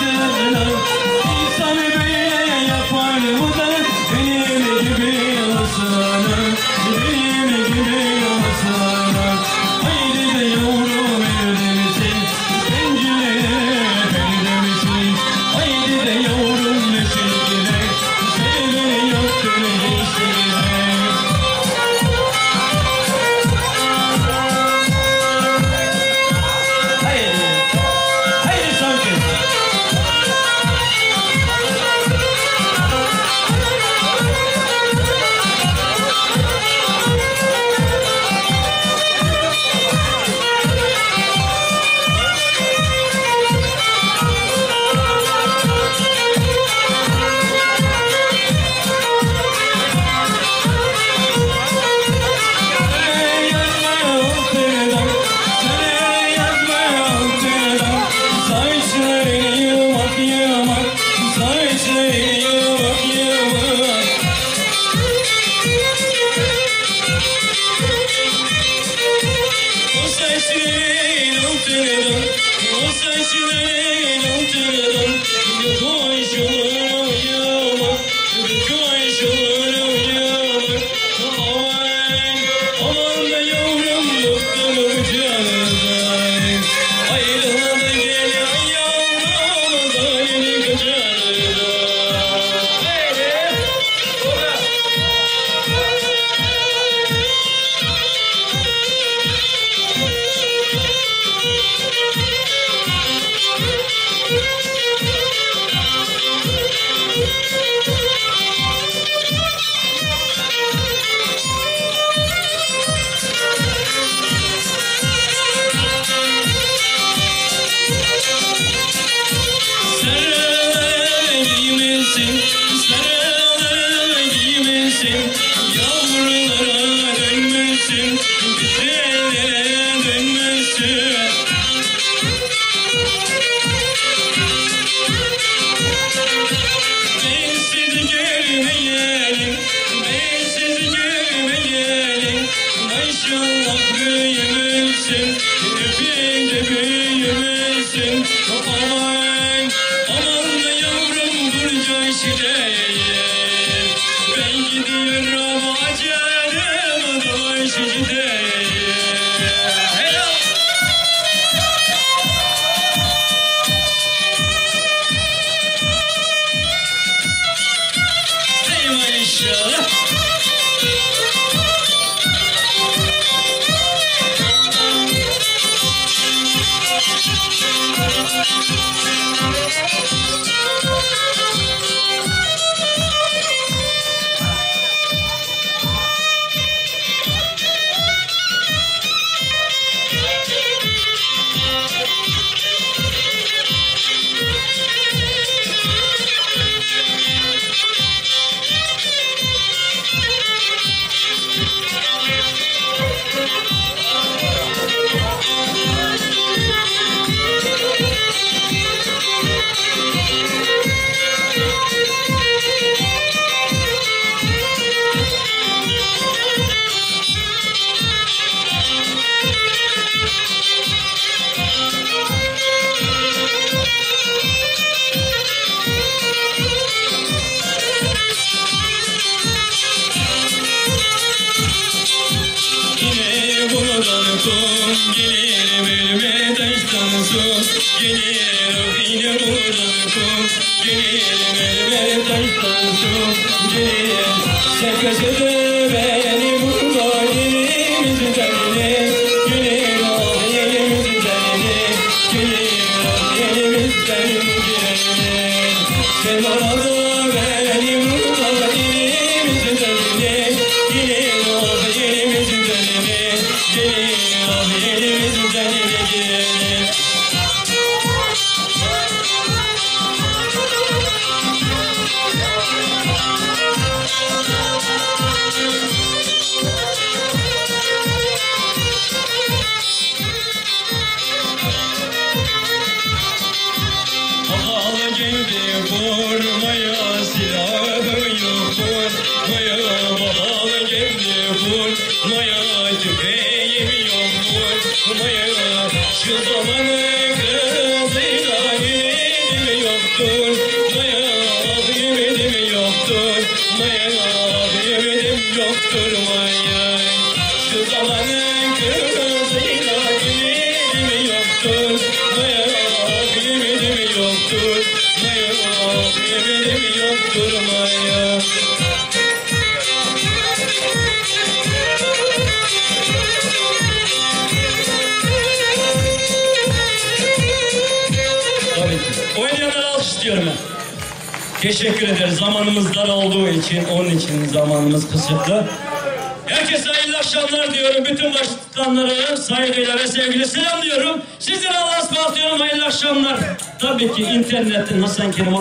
to gülüm geldi vurmaya tüfeğim yok vurmaya Şu zamanın kızıyla yoktur Maya ümidim yoktur Maya ümidim yoktur Maya Şu zamanın kızıyla ümidim yoktur Maya ümidim yoktur Maya ümidim yoktur Maya istiyorum ben. Teşekkür ederiz zamanımız dar olduğu için, onun için zamanımız kısıtlı. Herkese hayırlı akşamlar diyorum. Bütün başkanlara saygıyla ve sevgiyle selam diyorum. Sizlere Allah'a ısmarlatıyorum. Hayırlı akşamlar. Tabii ki internetten Hasan Kerim